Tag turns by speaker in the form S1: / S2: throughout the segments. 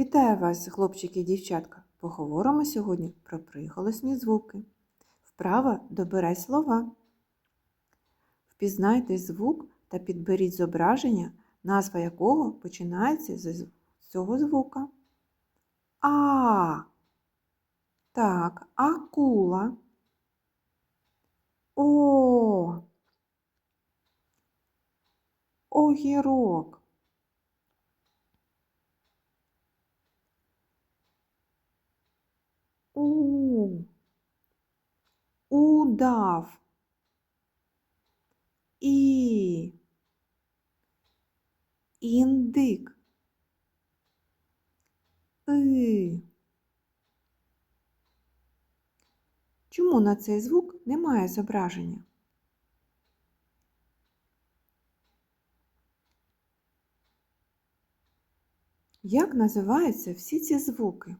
S1: Вітаю вас, хлопчики і дівчатка! Поговоримо сьогодні про приголосні звуки. Вправа добирай слова. Впізнайте звук та підберіть зображення, назва якого починається з цього звука. А. Так, акула. О. Огірок. У. Удав. І. Індик. И. Чому на цей звук немає зображення? Як називаються всі ці звуки?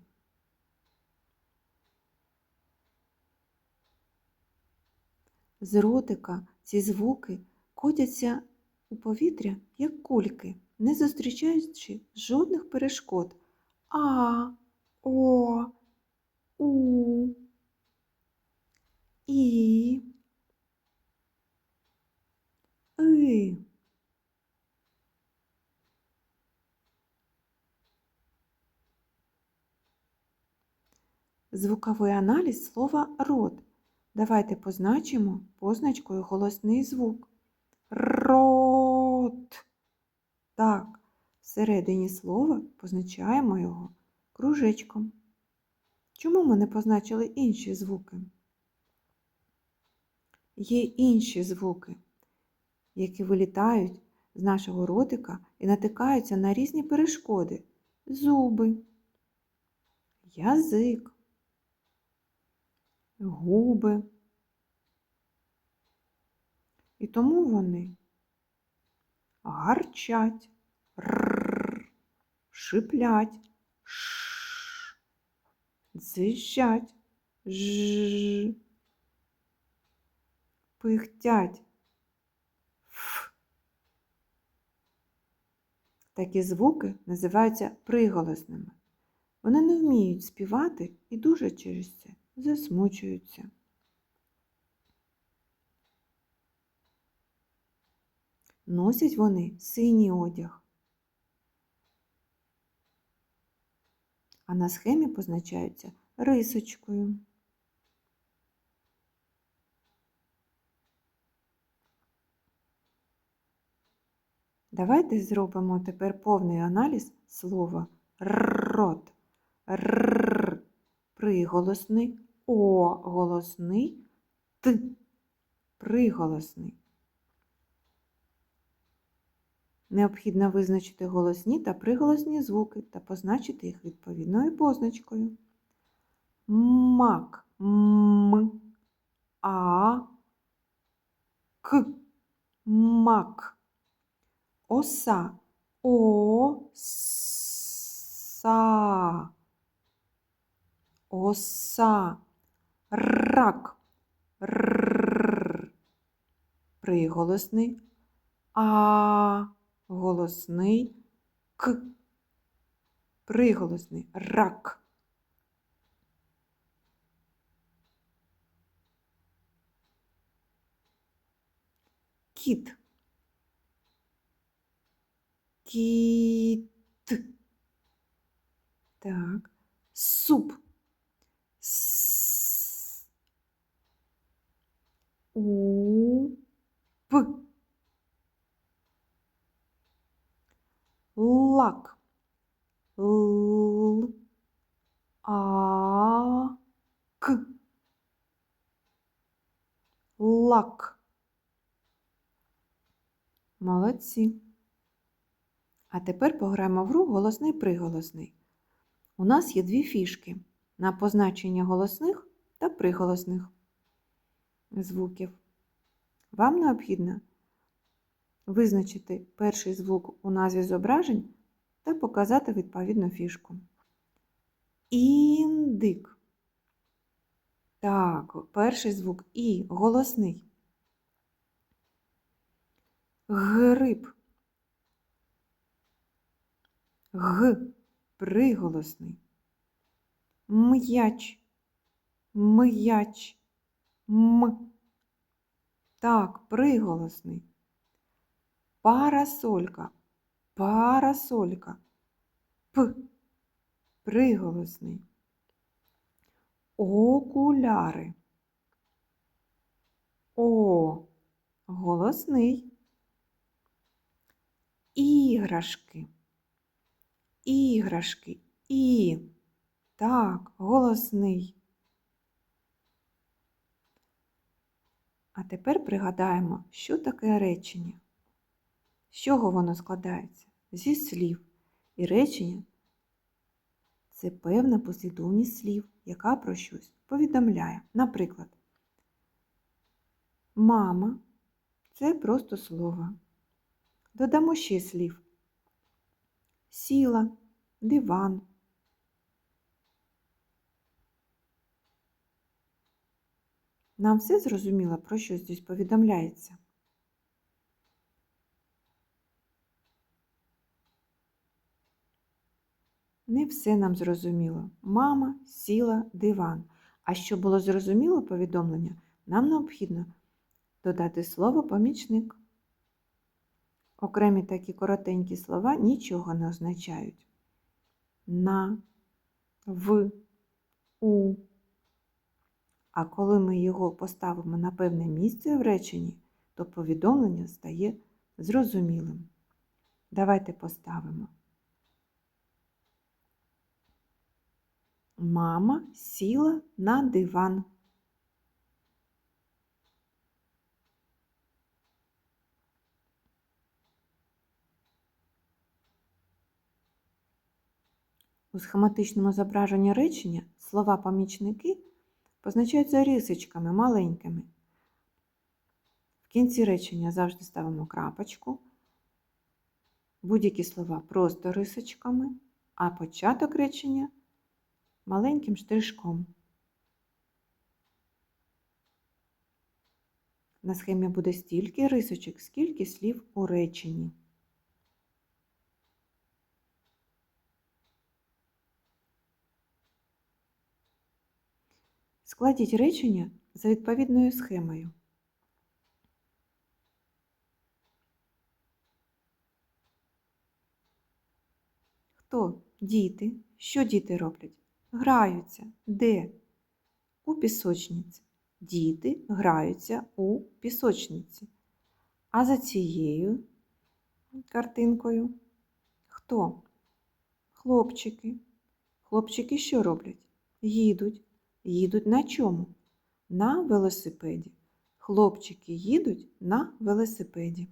S1: З ротика ці звуки котяться у повітря, як кульки, не зустрічаючи жодних перешкод. А, О, У, І, И. Звуковий аналіз слова рот. Давайте позначимо позначкою голосний звук. Рот. Так, всередині слова позначаємо його кружечком. Чому ми не позначили інші звуки? Є інші звуки, які вилітають з нашого ротика і натикаються на різні перешкоди. Зуби, язик губи. І тому вони гарчать, рррр, шиплять, ш, дзижать, ж, пихтять. Ф. Такі звуки називаються приголосними. Вони не вміють співати і дуже через це засмучуються. Носять вони синій одяг, а на схемі позначаються рисочкою. Давайте зробимо тепер повний аналіз слова рот. Р приголосний, О голосний, Т приголосний. Необхідно визначити голосні та приголосні звуки та позначити їх відповідною позначкою. Мак М, А, К, мак. Оса, О, Са оса, рак, Р, приголосний, а голосний к, приголосний рак. Кіт. Кіт. Так. Суп. У. П. Лак. Л. А. К. Лак. Молодці. А тепер пограємо в гру голосний приголосний. У нас є дві фішки на позначення голосних та приголосних звуків. Вам необхідно визначити перший звук у назві зображень та показати відповідну фішку. Індик. Так, перший звук І голосний. Гриб. Г приголосний. М'яч, м'яч, м. Так, приголосний. Парасолька, парасолька. П. Приголосний. Окуляри. О. Голосний. Іграшки. Іграшки. І. Так, голосний. А тепер пригадаємо, що таке речення. З чого воно складається? Зі слів. І речення це певна послідовність слів, яка про щось повідомляє. Наприклад, мама це просто слово. Додамо ще слів. Сіла, диван. Нам все зрозуміло, про що здесь повідомляється? Не все нам зрозуміло. Мама сіла диван. А щоб було зрозуміло повідомлення, нам необхідно додати слово помічник. Окремі такі коротенькі слова нічого не означають. На, в, у. А коли ми його поставимо на певне місце в реченні, то повідомлення стає зрозумілим. Давайте поставимо. Мама сіла на диван. У схематичному зображенні речення слова помічники позначаються рисочками маленькими. В кінці речення завжди ставимо крапочку. Будь-які слова просто рисочками, а початок речення маленьким штришком. На схемі буде стільки рисочок, скільки слів у реченні. Складіть речення за відповідною схемою. Хто? Діти. Що діти роблять? Граються. Де? У пісочниці. Діти граються у пісочниці. А за цією картинкою хто? Хлопчики. Хлопчики що роблять? Їдуть. Їдуть на чому? На велосипеді. Хлопчики їдуть на велосипеді.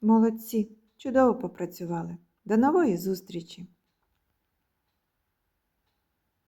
S1: Молодці! Чудово попрацювали. До нової зустрічі!